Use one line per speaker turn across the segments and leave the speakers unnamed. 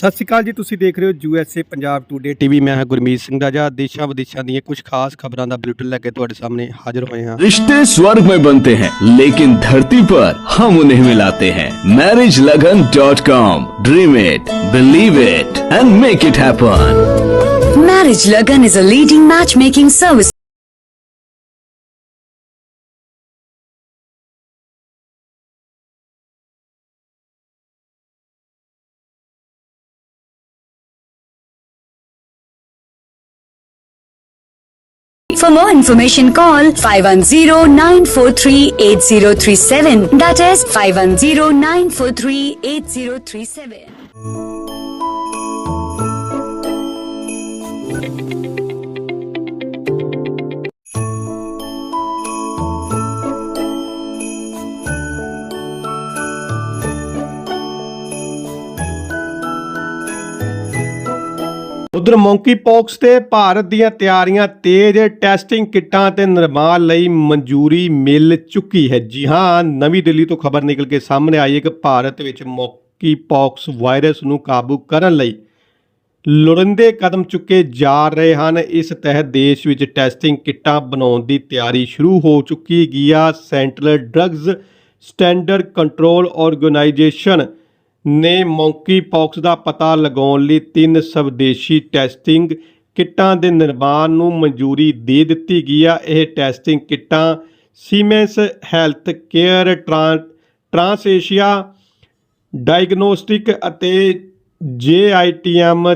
ਸਤਿ ਸ਼੍ਰੀ ਅਕਾਲ ਜੀ ਤੁਸੀਂ ਦੇਖ ਰਹੇ ਹੋ ਯੂਐਸਏ ਪੰਜਾਬ ਟੂਡੇ ਟੀਵੀ ਮੈਂ ਹਾਂ ਗੁਰਮੀਤ ਸਿੰਘ ਰਾਜਾ ਦੇਸ਼ਾਂ ਵਿਦੇਸ਼ਾਂ ਦੀਆਂ ਕੁਝ ਖਾਸ ਖਬਰਾਂ ਦਾ ਬੁਲੇਟਿਨ ਲੈ ਕੇ ਤੁਹਾਡੇ ਸਾਹਮਣੇ ਹਾਜ਼ਰ ਹੋਏ ਹਾਂ
रिश्ते स्वर्ग में बनते हैं लेकिन धरती पर हम उन्हें मिलाते हैं Marriage Lagan dot com dream it believe it and make it happen
Marriage Lagan is a leading matchmaking service. For more information, call 510-943-8037. That is 510-943-8037.
ਉਧਰ ਮੌਂਕੀ ਪੌਕਸ ਤੇ ਭਾਰਤ ਦੀਆਂ ਤਿਆਰੀਆਂ ਤੇਜ਼, ਟੈਸਟਿੰਗ ਕਿੱਟਾਂ ਤੇ ਨਿਰਮਾਣ ਲਈ ਮਨਜ਼ੂਰੀ ਮਿਲ ਚੁੱਕੀ ਹੈ। ਜੀ ਹਾਂ, ਨਵੀਂ ਦਿੱਲੀ ਤੋਂ ਖਬਰ ਨਿਕਲ ਕੇ ਸਾਹਮਣੇ ਆਈ ਹੈ ਕਿ ਭਾਰਤ ਵਿੱਚ ਮੌਂਕੀ ਪੌਕਸ ਵਾਇਰਸ ਨੂੰ ਕਾਬੂ ਕਰਨ ਲਈ ਲੋੜੀਂਦੇ ਕਦਮ ਚੁੱਕੇ ਜਾ ਰਹੇ ਹਨ। ਇਸ ਤਹਿਤ ਦੇਸ਼ ਵਿੱਚ ਟੈਸਟਿੰਗ ਕਿੱਟਾਂ ਬਣਾਉਣ ਦੀ ਤਿਆਰੀ ਸ਼ੁਰੂ ਹੋ ਚੁੱਕੀ ਗਈ ਆ। Central drugs standard control organisation ਨੇ ਮੌਂਕੀ ਪੌਕਸ ਦਾ ਪਤਾ ਲਗਾਉਣ ਲਈ ਤਿੰਨ ਸਵਦੇਸ਼ੀ ਟੈਸਟਿੰਗ ਕਿੱਟਾਂ ਦੇ ਨਿਰਮਾਣ ਨੂੰ ਮਨਜ਼ੂਰੀ ਦੇ ਦਿੱਤੀ ਗਈ ਆ। ਇਹ ਟੈਸਟਿੰਗ ਕਿੱਟਾਂ Siemens health care trans Asia diagnostic ਅਤੇ ਜੇਆਈਟੀਐਮ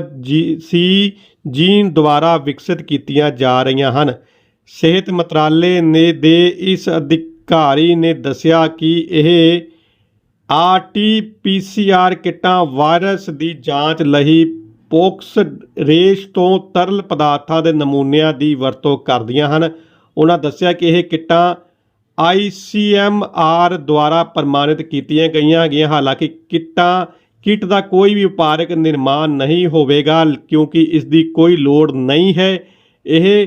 ਸੀ ਜੀਨ ਦੁਆਰਾ ਵਿਕਸਿਤ ਕੀਤੀਆਂ ਜਾ ਰਹੀਆਂ ਹਨ। ਸਿਹਤ ਮੰਤਰਾਲੇ ਨੇ ਦੇ ਇਸ ਅਧਿਕਾਰੀ ਨੇ ਦੱਸਿਆ ਕਿ ਇਹ ਆਰਟੀਪੀਸੀਆਰ ਕਿੱਟਾਂ ਵਾਇਰਸ ਦੀ ਜਾਂਚ ਲਈ ਪੋਕਸ ਰੇਸ਼ ਤੋਂ ਤਰਲ ਪਦਾਰਥਾਂ ਦੇ ਨਮੂਨਿਆਂ ਦੀ ਵਰਤੋਂ ਕਰਦੀਆਂ ਹਨ। ਉਹਨਾਂ ਦੱਸਿਆ ਕਿ ਇਹ ਕਿੱਟਾਂ ਆਈਸੀਐਮਆਰ ਦੁਆਰਾ ਪ੍ਰਮਾਣਿਤ ਕੀਤੀਆਂ ਗਈਆਂ ਗਈਆਂ ਹਾਲਾਂਕਿ ਕਿੱਟਾਂ, ਕਿੱਟ ਦਾ ਕੋਈ ਵੀ ਵਪਾਰਕ ਨਿਰਮਾਣ ਨਹੀਂ ਹੋਵੇਗਾ, ਕਿਉਂਕਿ ਇਸ ਦੀ ਕੋਈ ਲੋੜ ਨਹੀਂ ਹੈ। ਇਹ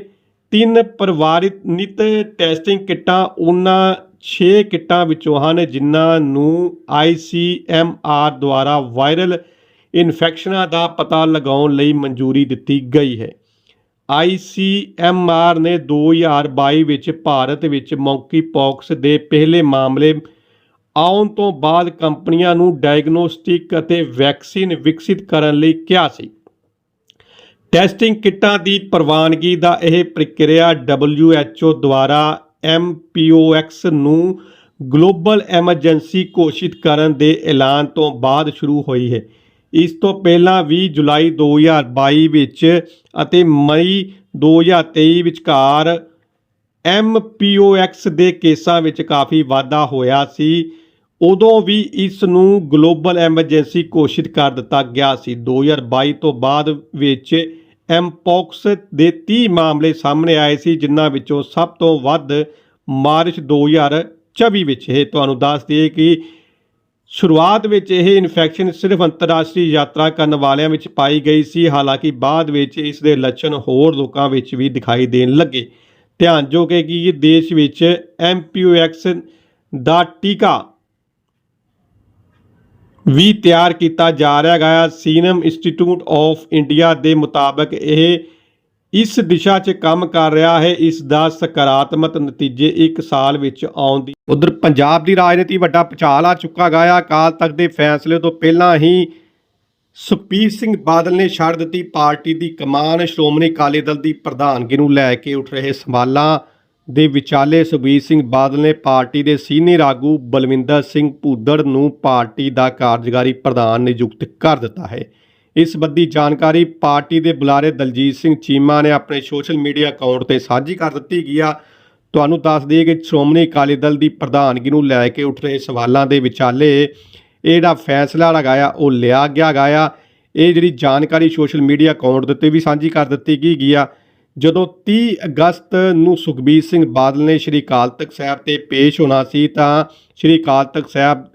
ਤਿੰਨ ਪਰਿਵਾਰਿਤ ਟੈਸਟਿੰਗ ਕਿੱਟਾਂ ਉਹਨਾਂ 6 ਕਿੱਟਾਂ ਵਿੱਚੋਂ ਹਨ ਜਿਨ੍ਹਾਂ ਨੂੰ ICMR ਦੁਆਰਾ ਵਾਇਰਲ ਇਨਫੈਕਸ਼ਨਾਂ ਦਾ ਪਤਾ ਲਗਾਉਣ ਲਈ ਮਨਜ਼ੂਰੀ ਦਿੱਤੀ ਗਈ ਹੈ। ICMR ਨੇ 2022 ਵਿੱਚ ਭਾਰਤ ਵਿੱਚ ਮੌਂਕੀ ਦੇ ਪਹਿਲੇ ਮਾਮਲੇ ਆਉਣ ਤੋਂ ਬਾਅਦ ਕੰਪਨੀਆਂ ਨੂੰ ਡਾਇਗਨੋਸਟਿਕ ਅਤੇ ਵੈਕਸੀਨ ਵਿਕਸਿਤ ਕਰਨ ਲਈ ਕਿਹਾ ਸੀ। ਟੈਸਟਿੰਗ ਕਿੱਟਾਂ ਦੀ ਪ੍ਰਵਾਨਗੀ ਦਾ ਇਹ ਪ੍ਰਕਿਰਿਆ WHO ਦੁਆਰਾ MPOX ਨੂੰ ਗਲੋਬਲ ਐਮਰਜੈਂਸੀ ਘੋਸ਼ਿਤ ਕਰਨ ਦੇ ਐਲਾਨ ਤੋਂ ਬਾਅਦ ਸ਼ੁਰੂ ਹੋਈ ਹੈ। ਇਸ ਤੋਂ ਪਹਿਲਾਂ 20 ਜੁਲਾਈ 2022 ਵਿੱਚ ਅਤੇ ਮਈ 2023 ਵਿਚਕਾਰ MPOX ਦੇ ਕੇਸਾਂ ਵਿੱਚ ਕਾਫੀ ਵਾਧਾ ਹੋਇਆ ਸੀ। ਉਦੋਂ ਵੀ ਇਸ ਨੂੰ ਗਲੋਬਲ ਐਮਰਜੈਂਸੀ ਘੋਸ਼ਿਤ ਕਰ ਦਿੱਤਾ ਗਿਆ ਸੀ। 2022 ਤੋਂ ਬਾਅਦ ਵਿੱਚ ਐਮਪੋਕਸ ਦੇ 30 ਮਾਮਲੇ ਸਾਹਮਣੇ ਆਏ ਸੀ, ਜਿਨ੍ਹਾਂ ਵਿੱਚੋਂ ਸਭ ਤੋਂ ਵੱਧ ਮਾਰਚ 2024 ਵਿੱਚ। ਇਹ ਤੁਹਾਨੂੰ ਦੱਸ ਦਈਏ ਕਿ ਸ਼ੁਰੂਆਤ ਵਿੱਚ ਇਹ ਇਨਫੈਕਸ਼ਨ ਸਿਰਫ ਅੰਤਰਰਾਸ਼ਟਰੀ ਯਾਤਰਾ ਕਰਨ ਵਾਲਿਆਂ ਵਿੱਚ ਪਾਈ ਗਈ ਸੀ, ਹਾਲਾਂਕਿ ਬਾਅਦ ਵਿੱਚ ਇਸ ਦੇ ਲੱਛਣ ਹੋਰ ਲੋਕਾਂ ਵਿੱਚ ਵੀ ਦਿਖਾਈ ਦੇਣ ਲੱਗੇ। ਧਿਆਨ ਜੋ ਕਿ ਇਹ ਦੇਸ਼ ਵਿੱਚ ਐਮਪੀਓਐਕਸ ਦਾ ਟੀਕਾ ਵੀ ਤਿਆਰ ਕੀਤਾ ਜਾ ਰਿਹਾ ਹੈ ਸੀਨਮ ਇੰਸਟੀਚਿਊਟ ਆਫ ਇੰਡੀਆ ਦੇ ਮੁਤਾਬਕ ਇਹ ਇਸ ਦਿਸ਼ਾ 'ਚ ਕੰਮ ਕਰ ਰਿਹਾ ਹੈ। ਇਸ ਦਾ ਸਕਾਰਾਤਮਕ ਨਤੀਜੇ ਇੱਕ ਸਾਲ ਵਿੱਚ ਆਉਣ ਦੀ ਉਧਰ ਪੰਜਾਬ ਦੀ ਰਾਜਨੀਤੀ ਵੱਡਾ ਪਛਾਲ ਆ ਚੁੱਕਾ ਗਿਆ ਅਕਾਲ ਤਖਤ ਦੇ ਫੈਸਲੇ ਤੋਂ ਪਹਿਲਾਂ ਹੀ ਸੁਖਬੀਰ ਸਿੰਘ ਬਾਦਲ ਨੇ ਛੱਡ ਦਿੱਤੀ ਪਾਰਟੀ ਦੀ ਕਮਾਨ। ਸ਼੍ਰੋਮਣੀ ਅਕਾਲੀ ਦਲ ਦੀ ਪ੍ਰਧਾਨਗੀ ਨੂੰ ਲੈ ਕੇ ਉੱਠ ਰਹੇ ਸਵਾਲਾਂ ਦੇ ਵਿਚਾਲੇ ਸੁਖਬੀਰ ਸਿੰਘ ਬਾਦਲ ਨੇ ਪਾਰਟੀ ਦੇ ਸੀਨੀਅਰ ਆਗੂ ਬਲਵਿੰਦਰ ਸਿੰਘ ਭੂਦੜ ਨੂੰ ਪਾਰਟੀ ਦਾ ਕਾਰਜਕਾਰੀ ਪ੍ਰਧਾਨ ਨਿਯੁਕਤ ਕਰ ਦਿੱਤਾ ਹੈ। ਇਸ ਸੰਬੰਧੀ ਜਾਣਕਾਰੀ ਪਾਰਟੀ ਦੇ ਬੁਲਾਰੇ ਦਲਜੀਤ ਸਿੰਘ ਚੀਮਾ ਨੇ ਆਪਣੇ ਸੋਸ਼ਲ ਮੀਡੀਆ ਅਕਾਊਂਟ ਤੇ ਸਾਂਝੀ ਕਰ ਦਿੱਤੀ ਗਈ ਆ। ਤੁਹਾਨੂੰ ਦੱਸ ਦਈਏ ਕਿ ਸ਼੍ਰੋਮਣੀ ਅਕਾਲੀ ਦਲ ਦੀ ਪ੍ਰਧਾਨਗੀ ਨੂੰ ਲੈ ਕੇ ਉੱਠ ਰਹੇ ਸਵਾਲਾਂ ਦੇ ਵਿਚਾਲੇ ਇਹ ਜਿਹੜਾ ਫੈਸਲਾ ਲਗਾਇਆ ਉਹ ਲਿਆ ਗਿਆ ਗਿਆ ਇਹ ਜਿਹੜੀ ਜਾਣਕਾਰੀ ਸੋਸ਼ਲ ਮੀਡੀਆ ਅਕਾਊਂਟ ਦੇ ਉੱਤੇ ਵੀ ਸਾਂਝੀ ਕਰ ਦਿੱਤੀ ਗਈ ਗਈ ਆ। ਜਦੋਂ 30 ਅਗਸਤ ਨੂੰ ਸੁਖਬੀਰ ਸਿੰਘ ਬਾਦਲ ਨੇ ਸ਼੍ਰੀ ਅਕਾਲ ਤਖਤ ਸਾਹਿਬ ਤੇ ਪੇਸ਼ ਹੋਣਾ ਸੀ ਤਾਂ ਸ਼੍ਰੀ ਅਕਾਲ ਤਖਤ ਸਾਹਿਬ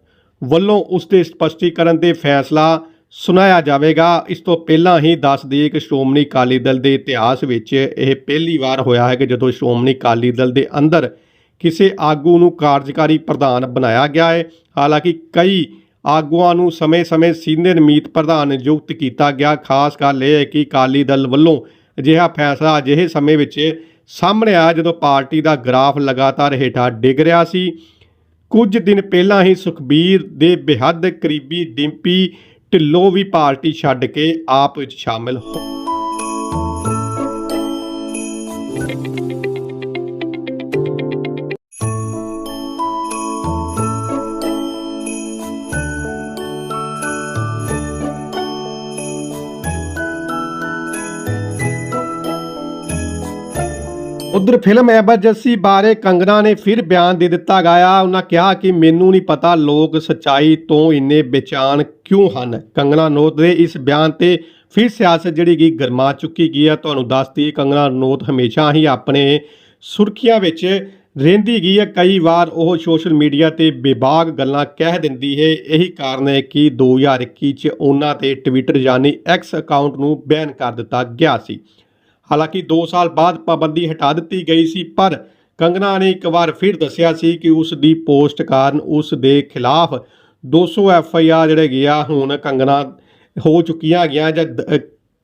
ਵੱਲੋਂ ਉਸ ਦੇ ਸਪਸ਼ਟੀਕਰਨ ਤੇ ਫੈਸਲਾ ਸੁਣਾਇਆ ਜਾਵੇਗਾ। ਇਸ ਤੋਂ ਪਹਿਲਾਂ ਹੀ ਦੱਸ ਦਈਏ ਕਿ ਸ਼੍ਰੋਮਣੀ ਅਕਾਲੀ ਦਲ ਦੇ ਇਤਿਹਾਸ ਵਿੱਚ ਇਹ ਪਹਿਲੀ ਵਾਰ ਹੋਇਆ ਹੈ ਕਿ ਜਦੋਂ ਸ਼੍ਰੋਮਣੀ ਅਕਾਲੀ ਦਲ ਦੇ ਅੰਦਰ ਕਿਸੇ ਆਗੂ ਨੂੰ ਕਾਰਜਕਾਰੀ ਪ੍ਰਧਾਨ ਬਣਾਇਆ ਗਿਆ ਹੈ। ਹਾਲਾਂਕਿ ਕਈ ਆਗੂਆਂ ਨੂੰ ਸਮੇਂ-ਸਮੇਂ ਸੀਨੀਅਰ ਮੀਤ ਪ੍ਰਧਾਨ ਨਿਯੁਕਤ ਕੀਤਾ ਗਿਆ। ਖਾਸ ਗੱਲ ਇਹ ਹੈ ਕਿ ਅਕਾਲੀ ਦਲ ਵੱਲੋਂ ਅਜਿਹਾ ਫੈਸਲਾ ਅਜਿਹੇ ਸਮੇਂ ਵਿੱਚ ਸਾਹਮਣੇ ਆਇਆ ਜਦੋਂ ਪਾਰਟੀ ਦਾ ਗ੍ਰਾਫ ਲਗਾਤਾਰ ਹੇਠਾਂ ਡਿੱਗ ਰਿਹਾ ਸੀ। ਕੁਝ ਦਿਨ ਪਹਿਲਾਂ ਹੀ ਸੁਖਬੀਰ ਦੇ ਬੇਹੱਦ ਕਰੀਬੀ ਡਿੰਪੀ ਢਿੱਲੋਂ ਵੀ ਪਾਰਟੀ ਛੱਡ ਕੇ ਆਪ ਵਿੱਚ ਸ਼ਾਮਿਲ ਹੋ ਉਧਰ ਫਿਲਮ ਐਮਰਜੈਂਸੀ ਬਾਰੇ ਕੰਗਨਾ ਨੇ ਫਿਰ ਬਿਆਨ ਦੇ ਦਿੱਤਾ ਗਿਆ ਉਹਨਾਂ ਕਿਹਾ ਕਿ ਮੈਨੂੰ ਨਹੀਂ ਪਤਾ ਲੋਕ ਸਚਾਈ ਤੋਂ ਇੰਨੇ ਬੇਚੈਨ ਕਿਉਂ ਹਨ। ਕੰਗਨਾ ਨੋਤ ਦੇ ਇਸ ਬਿਆਨ ਤੇ ਫਿਰ ਸਿਆਸਤ ਜਿਹੜੀ ਕਿ ਗਰਮਾ ਚੁੱਕੀ ਗਈ ਹੈ ਤੁਹਾਨੂੰ ਦੱਸਦੀ ਕੰਗਨਾ ਨੋਤ ਹਮੇਸ਼ਾ ਹੀ ਆਪਣੇ ਸੁਰਖੀਆਂ ਵਿੱਚ ਰਹਿੰਦੀ ਗਈ ਹੈ ਕਈ ਵਾਰ ਉਹ ਸੋਸ਼ਲ ਮੀਡੀਆ ਤੇ ਬੇਬਾਕ ਗੱਲਾਂ ਕਹਿ ਦਿੰਦੀ ਹੈ ਇਹੀ ਕਾਰਨ ਹੈ ਕਿ 2021 ਚ ਉਹਨਾਂ ਤੇ ਟਵਿੱਟਰ ਯਾਨੀ ਐਕਸ ਅਕਾਊਂਟ ਨੂੰ ਬੈਨ ਕਰ ਦਿੱਤਾ ਗਿਆ ਸੀ। ਹਾਲਾਂਕਿ 2 ਸਾਲ ਬਾਅਦ ਪਾਬੰਦੀ ਹਟਾ ਦਿੱਤੀ ਗਈ ਸੀ, ਪਰ ਕੰਗਨਾ ਨੇ ਇੱਕ ਵਾਰ ਫਿਰ ਦੱਸਿਆ ਸੀ ਕਿ ਉਸ ਦੀ ਪੋਸਟ ਕਾਰਨ ਉਸ ਦੇ ਖਿਲਾਫ 200 ਐਫ ਆਈ ਆਰ ਜਿਹੜੇ ਗਿਆ ਹੁਣ ਕੰਗਨਾ ਹੋ ਚੁੱਕੀਆਂ ਗਿਆ ਜਾਂ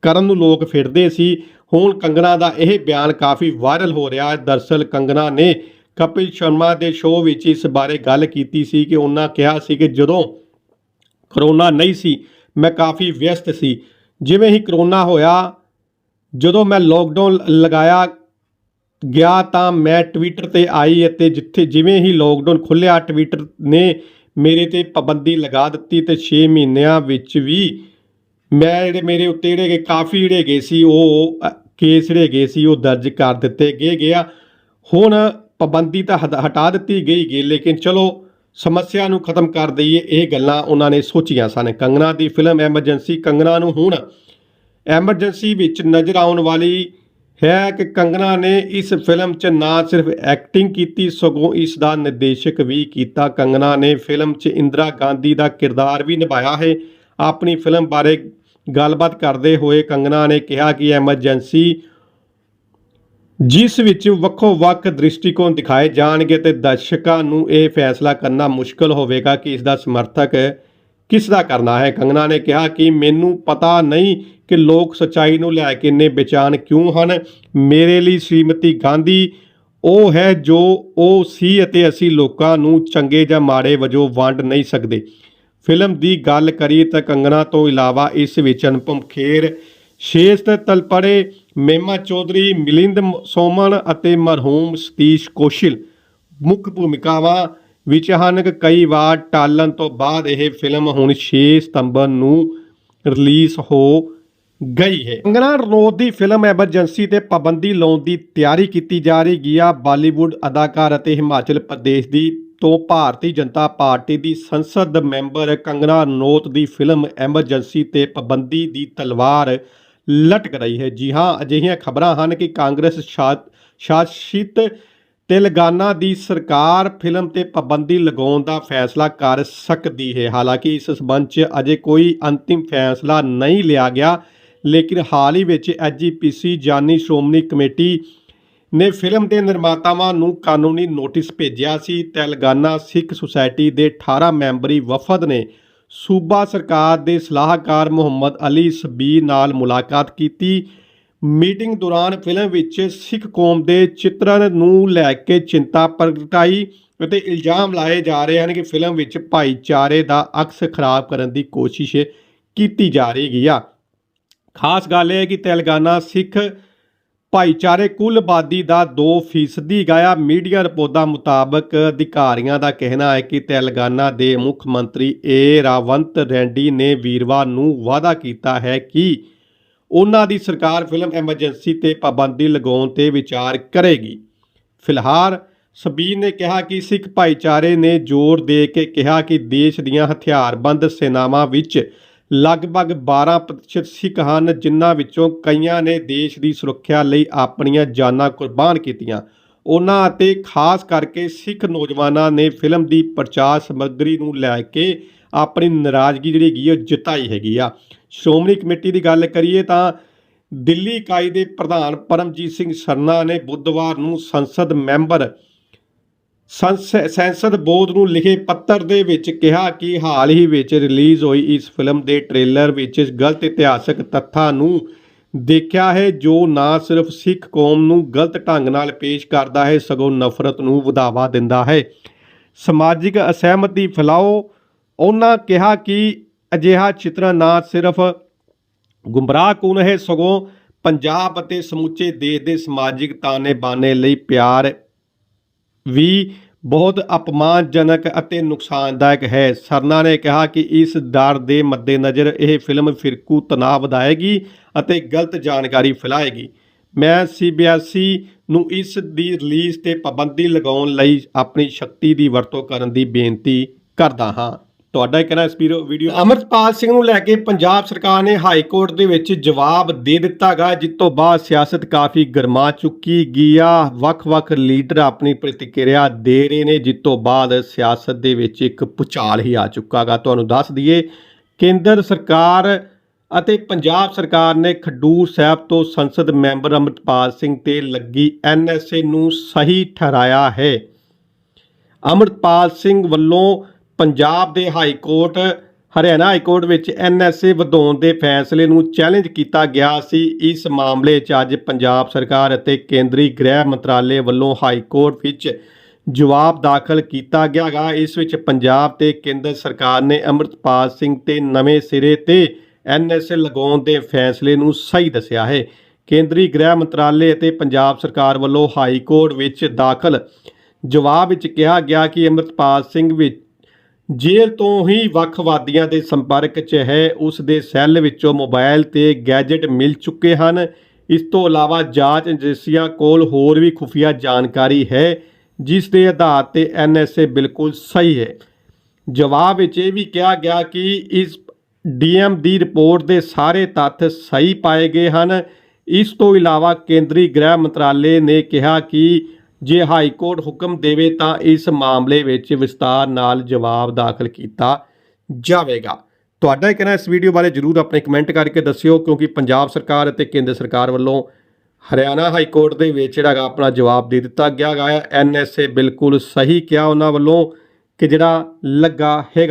ਕਰਨ ਨੂੰ ਲੋਕ ਫਿਰਦੇ ਸੀ। ਹੁਣ ਕੰਗਨਾ ਦਾ ਇਹ ਬਿਆਨ ਕਾਫੀ ਵਾਇਰਲ ਹੋ ਰਿਹਾ ਹੈ। ਦਰਸਲ ਕੰਗਨਾ ਨੇ ਕਪਿਲ ਸ਼ਰਮਾ ਦੇ ਸ਼ੋਅ ਵਿੱਚ ਇਸ ਬਾਰੇ ਗੱਲ ਕੀਤੀ ਸੀ ਕਿ ਉਹਨਾਂ ਕਿਹਾ ਸੀ ਕਿ ਜਦੋਂ ਕਰੋਨਾ ਨਹੀਂ ਸੀ, ਮੈਂ ਕਾਫੀ ਵਿਅਸਤ ਸੀ। ਜਿਵੇਂ ਹੀ ਕਰੋਨਾ ਹੋਇਆ ਜਦੋਂ ਮੈਂ ਲੋਕਡਾਊਨ ਲਗਾਇਆ ਗਿਆ ਤਾਂ ਮੈਂ ਟਵਿੱਟਰ ਤੇ ਆਈ ਅਤੇ ਜਿੱਥੇ ਜਿਵੇਂ ਹੀ ਲੋਕਡਾਊਨ ਖੁੱਲਿਆ ਟਵਿੱਟਰ ਨੇ ਮੇਰੇ ਤੇ ਪਾਬੰਦੀ ਲਗਾ ਦਿੱਤੀ ਤੇ 6 ਮਹੀਨਿਆਂ ਵਿੱਚ ਵੀ ਮੈਂ ਜਿਹੜੇ ਮੇਰੇ ਉੱਤੇ ਜਿਹੜੇ ਕਿ ਕਾਫੀ ਜਿਹੜੇ ਗਏ ਸੀ, ਉਹ ਕੇਸ ਜਿਹੜੇ ਗਏ ਸੀ, ਉਹ ਦਰਜ ਕਰ ਦਿੱਤੇ ਗਏ, ਗਿਆ। ਹੁਣ ਪਾਬੰਦੀ ਤਾਂ ਹਟਾ ਦਿੱਤੀ ਗਈ ਗਈ, ਲੇਕਿਨ ਚਲੋ ਸਮੱਸਿਆ ਨੂੰ ਖਤਮ ਕਰ ਦਈਏ, ਇਹ ਗੱਲਾਂ ਉਹਨਾਂ ਨੇ ਸੋਚੀਆਂ ਸਨ। ਕੰਗਨਾ ਦੀ ਫਿਲਮ ਐਮਰਜੈਂਸੀ ਕੰਗਨਾ ਨੂੰ ਹੁਣ ਐਮਰਜੈਂਸੀ ਵਿੱਚ ਨਜ਼ਰ ਆਉਣ ਵਾਲੀ ਹੈ ਕਿ ਕੰਗਨਾ ਨੇ ਇਸ ਫਿਲਮ 'ਚ ਨਾ ਸਿਰਫ ਐਕਟਿੰਗ ਕੀਤੀ, ਸਗੋਂ ਇਸ ਦਾ ਨਿਰਦੇਸ਼ਕ ਵੀ ਕੀਤਾ। ਕੰਗਨਾ ਨੇ ਫਿਲਮ 'ਚ ਇੰਦਰਾ ਗਾਂਧੀ ਦਾ ਕਿਰਦਾਰ ਵੀ ਨਿਭਾਇਆ ਹੈ। ਆਪਣੀ ਫਿਲਮ ਬਾਰੇ ਗੱਲਬਾਤ ਕਰਦੇ ਹੋਏ ਕੰਗਨਾ ਨੇ ਕਿਹਾ ਕਿ ਐਮਰਜੈਂਸੀ ਜਿਸ ਵਿੱਚ ਵੱਖੋ ਵੱਖ ਦ੍ਰਿਸ਼ਟੀਕੋਣ ਦਿਖਾਏ ਜਾਣਗੇ ਤੇ ਦਰਸ਼ਕਾਂ ਨੂੰ ਇਹ ਫੈਸਲਾ ਕਰਨਾ ਮੁਸ਼ਕਲ ਹੋਵੇਗਾ ਕਿ ਇਸ ਦਾ ਸਮਰਥਕ ਕਿਸ ਦਾ ਕਰਨਾ ਹੈ? ਕੰਗਨਾ ਨੇ ਕਿਹਾ ਕਿ ਮੈਨੂੰ ਪਤਾ ਨਹੀਂ ਕਿ ਲੋਕ ਸੱਚਾਈ ਨੂੰ ਲੈ ਕੇ ਇੰਨੇ ਬੇਚਾਨ ਕਿਉਂ ਹਨ। ਮੇਰੇ ਲਈ ਸ਼੍ਰੀਮਤੀ ਗਾਂਧੀ ਉਹ ਹੈ ਜੋ ਉਹ ਸੀ ਅਤੇ ਅਸੀਂ ਲੋਕਾਂ ਨੂੰ ਚੰਗੇ ਜਾਂ ਮਾੜੇ ਵਜੋਂ ਵੰਡ ਨਹੀਂ ਸਕਦੇ। ਫਿਲਮ ਦੀ ਗੱਲ ਕਰੀਏ ਤਾਂ ਕੰਗਨਾ ਤੋਂ ਇਲਾਵਾ ਇਸ ਵਿੱਚ ਅਨੁਪਮ ਖੇਰ, ਸ਼ੇਸ਼ਤ ਤਲਪੜੇ, ਮੇਮਾ ਚੌਧਰੀ, ਮਿਲਿੰਦ ਮ- ਸੋਮਨ ਅਤੇ ਮਰਹੂਮ ਸਤੀਸ਼ ਕੋਸ਼ਿਲ ਮੁੱਖ ਭੂਮਿਕਾਵਾਂ ਵਿੱਚ ਹਨ ਕਈ ਵਾਰ ਟਾਲਣ ਤੋਂ ਬਾਅਦ ਇਹ ਫਿਲਮ ਹੁਣ 6 ਸਤੰਬਰ ਨੂੰ ਰਿਲੀਜ਼ ਹੋ ਗਈ ਹੈ। ਕੰਗਨਾ ਰਣੌਤ ਦੀ ਫਿਲਮ ਐਮਰਜੈਂਸੀ ਤੇ ਪਾਬੰਦੀ ਲਾਉਣ ਦੀ ਤਿਆਰੀ ਕੀਤੀ ਜਾ ਰਹੀ ਹੈ ਬਾਲੀਵੁੱਡ ਅਦਾਕਾਰ ਅਤੇ ਹਿਮਾਚਲ ਪ੍ਰਦੇਸ਼ ਦੀ ਤੋਂ ਭਾਰਤੀ ਜਨਤਾ ਪਾਰਟੀ ਦੀ ਸੰਸਦ ਮੈਂਬਰ ਕੰਗਨਾ ਰਣੌਤ ਦੀ ਫਿਲਮ ਐਮਰਜੈਂਸੀ ਤੇ ਪਾਬੰਦੀ ਦੀ ਤਲਵਾਰ ਲਟਕ ਰਹੀ ਹੈ। ਜੀ ਹਾਂ, ਅਜਿਹੀਆਂ ਖਬਰਾਂ ਹਨ ਕਿ ਕਾਂਗਰਸ ਸ਼ਾ- ਸ਼ਾਸਿਤ ਤੇਲੰਗਾਨਾ ਦੀ ਸਰਕਾਰ ਫਿਲਮ ਤੇ ਪਾਬੰਦੀ ਲਗਾਉਣ ਦਾ ਫੈਸਲਾ ਕਰ ਸਕਦੀ ਹੈ। ਹਾਲਾਂਕਿ ਇਸ ਸਬੰਧ 'ਚ ਅਜੇ ਕੋਈ ਅੰਤਿਮ ਫੈਸਲਾ ਨਹੀਂ ਲਿਆ ਗਿਆ, ਲੇਕਿਨ ਹਾਲ ਹੀ ਵਿੱਚ ਐਜੀਪੀਸੀ ਜਾਨੀ ਸ਼੍ਰੋਮਣੀ ਕਮੇਟੀ ਨੇ ਫਿਲਮ ਦੇ ਨਿਰਮਾਤਾਵਾਂ ਨੂੰ ਕਾਨੂੰਨੀ ਨੋਟਿਸ ਭੇਜਿਆ ਸੀ। ਤੇਲੰਗਾਨਾ ਸਿੱਖ ਸੁਸਾਇਟੀ ਦੇ 18 ਮੈਂਬਰੀ ਵਫਦ ਨੇ ਸੂਬਾ ਸਰਕਾਰ ਦੇ ਸਲਾਹਕਾਰ ਮੁਹੰਮਦ ਅਲੀ ਸਬੀਰ ਨਾਲ ਮੁਲਾਕਾਤ ਕੀਤੀ। ਮੀਟਿੰਗ ਦੌਰਾਨ ਫਿਲਮ ਵਿੱਚ ਸਿੱਖ ਕੌਮ ਦੇ ਚਿੱਤਰਨ ਨੂੰ ਲੈ ਕੇ ਚਿੰਤਾ ਪ੍ਰਗਟਾਈ ਅਤੇ ਇਲਜ਼ਾਮ ਲਾਏ ਜਾ ਰਹੇ ਹਨ ਕਿ ਫਿਲਮ ਵਿੱਚ ਭਾਈਚਾਰੇ ਦਾ ਅਕਸ ਖਰਾਬ ਕਰਨ ਦੀ ਕੋਸ਼ਿਸ਼ ਕੀਤੀ ਜਾ ਰਹੀ ਹੈ ਖਾਸ ਗੱਲ ਇਹ ਹੈ ਕਿ ਤੇਲੰਗਾਨਾ ਸਿੱਖ ਭਾਈਚਾਰੇ ਕੁੱਲ ਆਬਾਦੀ ਦਾ 2% ਗਾਇਆ ਮੀਡੀਆ ਰਿਪੋਰਟਾਂ ਮੁਤਾਬਕ ਅਧਿਕਾਰੀਆਂ ਦਾ ਕਹਿਣਾ ਹੈ ਕਿ ਤੇਲੰਗਾਨਾ ਦੇ ਮੁੱਖ ਮੰਤਰੀ ਏ ਰਾਵੰਤ ਰੈਂਡੀ ਨੇ ਵੀਰਵਾਰ ਨੂੰ ਵਾਅਦਾ ਕੀਤਾ ਹੈ ਕਿ ਉਹਨਾਂ ਦੀ ਸਰਕਾਰ ਫਿਲਮ ਐਮਰਜੈਂਸੀ ਤੇ ਪਾਬੰਦੀ ਲਗਾਉਣ ਤੇ ਵਿਚਾਰ ਕਰੇਗੀ। ਫਿਲਹਾਲ ਸਬੀਰ ਨੇ ਕਿਹਾ ਕਿ ਸਿੱਖ ਭਾਈਚਾਰੇ ਨੇ ਜ਼ੋਰ ਦੇ ਕੇ ਕਿਹਾ ਕਿ ਦੇਸ਼ ਦੀਆਂ ਹਥਿਆਰਬੰਦ ਸੈਨਾਵਾਂ ਵਿੱਚ ਲਗਭਗ 12% ਸਿੱਖ ਹਨ, ਜਿਨ੍ਹਾਂ ਵਿੱਚੋਂ ਕਈਆਂ ਨੇ ਦੇਸ਼ ਦੀ ਸੁਰੱਖਿਆ ਲਈ ਆਪਣੀਆਂ ਜਾਨਾਂ ਕੁਰਬਾਨ ਕੀਤੀਆਂ। ਉਹਨਾਂ ਅਤੇ ਖਾਸ ਕਰਕੇ ਸਿੱਖ ਨੌਜਵਾਨਾਂ ਨੇ ਫਿਲਮ ਦੀ ਪ੍ਰਚਾਰ ਸਮੱਗਰੀ ਨੂੰ ਲੈ ਕੇ ਆਪਣੀ ਨਾਰਾਜ਼ਗੀ ਜਿਹੜੀ ਹੈਗੀ ਉਹ ਜਤਾਈ ਹੈਗੀ ਆ। ਸ਼੍ਰੋਮਣੀ ਕਮੇਟੀ ਦੀ ਗੱਲ ਕਰੀਏ ਤਾਂ ਦਿੱਲੀ ਇਕਾਈ ਦੇ ਪ੍ਰਧਾਨ ਪਰਮਜੀਤ ਸਿੰਘ ਸਰਨਾ ਨੇ ਬੁੱਧਵਾਰ ਨੂੰ ਸੰਸਦ ਮੈਂਬਰ ਸੰਸ- ਸੰਸਦ ਬੋਰਡ ਨੂੰ ਲਿਖੇ ਪੱਤਰ ਦੇ ਵਿੱਚ ਕਿਹਾ ਕਿ ਹਾਲ ਹੀ ਵਿੱਚ ਰਿਲੀਜ਼ ਹੋਈ ਇਸ ਫਿਲਮ ਦੇ ਟ੍ਰੇਲਰ ਵਿੱਚ ਗਲਤ ਇਤਿਹਾਸਕ ਤੱਥਾਂ ਨੂੰ ਦੇਖਿਆ ਹੈ, ਜੋ ਨਾ ਸਿਰਫ ਸਿੱਖ ਕੌਮ ਨੂੰ ਗਲਤ ਢੰਗ ਨਾਲ ਪੇਸ਼ ਕਰਦਾ ਹੈ, ਸਗੋਂ ਨਫ਼ਰਤ ਨੂੰ ਵਧਾਵਾ ਦਿੰਦਾ ਹੈ। ਸਮਾਜਿਕ ਅਸਹਿਮਤੀ ਫੈਲਾਓ ਉਹਨਾਂ ਕਿਹਾ ਕਿ ਅਜਿਹਾ ਚਿਤਰਨ ਨਾ ਸਿਰਫ ਗੁੰਮਰਾਹ ਕੌਣ ਹੈ, ਸਗੋਂ ਪੰਜਾਬ ਅਤੇ ਸਮੁੱਚੇ ਦੇਸ਼ ਦੇ ਸਮਾਜਿਕ ਤਾਨੇ ਬਾਨੇ ਲਈ ਪਿਆਰ ਵੀ ਬਹੁਤ ਅਪਮਾਨਜਨਕ ਅਤੇ ਨੁਕਸਾਨਦਾਇਕ ਹੈ। ਸਰਨਾ ਨੇ ਕਿਹਾ ਕਿ ਇਸ ਡਰ ਦੇ ਮੱਦੇਨਜ਼ਰ ਇਹ ਫਿਲਮ ਫਿਰਕੂ ਤਣਾਅ ਵਧਾਏਗੀ ਅਤੇ ਗਲਤ ਜਾਣਕਾਰੀ ਫੈਲਾਏਗੀ। ਮੈਂ ਸੀਬੀਐਸਈ ਨੂੰ ਇਸ ਦੀ ਰਿਲੀਜ਼ ਤੇ ਪਾਬੰਦੀ ਲਗਾਉਣ ਲਈ ਆਪਣੀ ਸ਼ਕਤੀ ਦੀ ਵਰਤੋਂ ਕਰਨ ਦੀ ਬੇਨਤੀ ਕਰਦਾ ਹਾਂ। ਤੁਹਾਡਾ ਕਹਿਣਾ ਇਸ ਵੀਰੋ- ਵੀਡੀਓ ਅਮਰਪਾਲ ਸਿੰਘ ਨੂੰ ਲੈ ਕੇ ਪੰਜਾਬ ਸਰਕਾਰ ਨੇ ਹਾਈ ਕੋਰਟ ਦੇ ਵਿੱਚ ਜਵਾਬ ਦੇ ਦਿੱਤਾ ਗਾ, ਜਿਸ ਤੋਂ ਬਾਅਦ ਸਿਆਸਤ ਕਾਫੀ ਗਰਮਾ ਚੁੱਕੀ ਗਈ ਆ। ਵੱਖ-ਵੱਖ ਲੀਡਰ ਆਪਣੀ ਪ੍ਰਤੀਕਿਰਿਆ ਦੇ ਰਹੇ ਨੇ, ਜਿਸ ਤੋਂ ਬਾਅਦ ਸਿਆਸਤ ਦੇ ਵਿੱਚ ਇੱਕ ਪੁਚਾਲ ਹੀ ਆ ਚੁੱਕਾ ਗਾ। ਤੁਹਾਨੂੰ ਦੱਸ ਦਈਏ, ਕੇਂਦਰ ਸਰਕਾਰ ਅਤੇ ਪੰਜਾਬ ਸਰਕਾਰ ਨੇ ਖਡੂਰ ਸਾਹਿਬ ਤੋਂ ਸੰਸਦ ਮੈਂਬਰ ਅਮਰਪਾਲ ਸਿੰਘ ਤੇ ਲੱਗੀ ਐਨਐਸਏ ਨੂੰ ਸਹੀ ਠਹਿਰਾਇਆ ਹੈ। ਅਮਰਪਾਲ ਸਿੰਘ ਵੱਲੋਂ ਪੰਜਾਬ ਦੇ high court, Haryana high court ਵਿੱਚ ਐਨਐਸਏ ਵਧਾਉਣ ਦੇ ਫੈਸਲੇ ਨੂੰ ਚੈਲੰਜ ਕੀਤਾ ਗਿਆ ਸੀ। ਇਸ ਮਾਮਲੇ 'ਚ ਅੱਜ ਪੰਜਾਬ ਸਰਕਾਰ ਅਤੇ ਕੇਂਦਰੀ ਗ੍ਰਹਿ ਮੰਤਰਾਲੇ ਵੱਲੋਂ ਹਾਈ ਕੋਰਟ ਵਿੱਚ ਜਵਾਬ ਦਾਖਲ ਕੀਤਾ ਗਿਆ ਗਾ। ਇਸ ਵਿੱਚ ਪੰਜਾਬ ਤੇ ਕੇਂਦਰ ਸਰਕਾਰ ਨੇ ਅਮਰਪਾਲ ਸਿੰਘ ਤੇ ਨਵੇਂ ਸਿਰੇ ਤੇ ਐਨਐਸਏ ਲਗਾਉਣ ਦੇ ਫੈਸਲੇ ਨੂੰ ਸਹੀ ਦੱਸਿਆ ਹੈ। ਕੇਂਦਰੀ ਗ੍ਰਹਿ ਮੰਤਰਾਲੇ ਅਤੇ ਪੰਜਾਬ ਸਰਕਾਰ ਵੱਲੋਂ ਹਾਈ ਕੋਰਟ ਵਿੱਚ ਦਾਖਲ ਜਵਾਬ ਵਿੱਚ ਕਿਹਾ ਗਿਆ ਕਿ ਅਮਰਪਾਲ ਸਿੰਘ ਵਿੱਚ ਜੇਲ੍ਹ ਤੋਂ ਹੀ ਵੱਖਵਾਦੀਆਂ ਦੇ ਸੰਪਰਕ 'ਚ ਹੈ। ਉਸ ਦੇ ਸੈੱਲ ਵਿੱਚੋਂ ਮੋਬਾਈਲ ਤੇ ਗੈਜਟ ਮਿਲ ਚੁੱਕੇ ਹਨ। ਇਸ ਤੋਂ ਇਲਾਵਾ ਜਾਂਚ ਏਜੰਸੀਆਂ ਕੋਲ ਹੋਰ ਵੀ ਖੁਫੀਆ ਜਾਣਕਾਰੀ ਹੈ, ਜਿਸ ਦੇ ਆਧਾਰ ਤੇ ਐਨਐਸਏ ਬਿਲਕੁਲ ਸਹੀ ਹੈ। ਜਵਾਬ ਵਿੱਚ ਇਹ ਵੀ ਕਿਹਾ ਗਿਆ ਕਿ ਇਸ ਡੀਐਮ ਦੀ ਰਿਪੋਰਟ ਦੇ ਸਾਰੇ ਤੱਥ ਸਹੀ ਪਾਏ ਗਏ ਹਨ। ਇਸ ਤੋਂ ਇਲਾਵਾ ਕੇਂਦਰੀ ਗ੍ਰਹਿ ਮੰਤਰਾਲੇ ਨੇ ਕਿਹਾ ਕਿ ਜੇ ਹਾਈ ਕੋਰਟ ਹੁਕਮ ਦੇਵੇ ਤਾਂ ਇਸ ਮਾਮਲੇ ਵਿੱਚ ਵਿਸਤਾਰ ਨਾਲ ਜਵਾਬ ਦਾਖਲ ਕੀਤਾ ਜਾਵੇਗਾ। ਤੁਹਾਡਾ ਇਹ ਕਹਿਣਾ ਇਸ ਵੀਡੀਓ ਬਾਰੇ ਜਰੂਰ ਆਪਣੇ ਕਮੈਂਟ ਕਰਕੇ ਦੱਸਿਓ, ਕਿਉਂਕਿ ਪੰਜਾਬ ਸਰਕਾਰ ਅਤੇ ਕੇਂਦਰ ਸਰਕਾਰ ਵੱਲੋਂ ਹਰਿਆਣਾ ਹਾਈ ਕੋਰਟ ਦੇ ਵਿੱਚ ਜਿਹੜਾ ਹੈਗਾ ਆਪਣਾ ਜਵਾਬ ਦੇ ਦਿੱਤਾ ਗਿਆ ਗਾ ਐਨਐਸਏ ਬਿਲਕੁਲ ਸਹੀ ਕਿਹਾ ਉਹਨਾਂ ਵੱਲੋਂ ਕਿ ਜਿਹੜਾ ਲੱਗਾ ਹੈਗਾ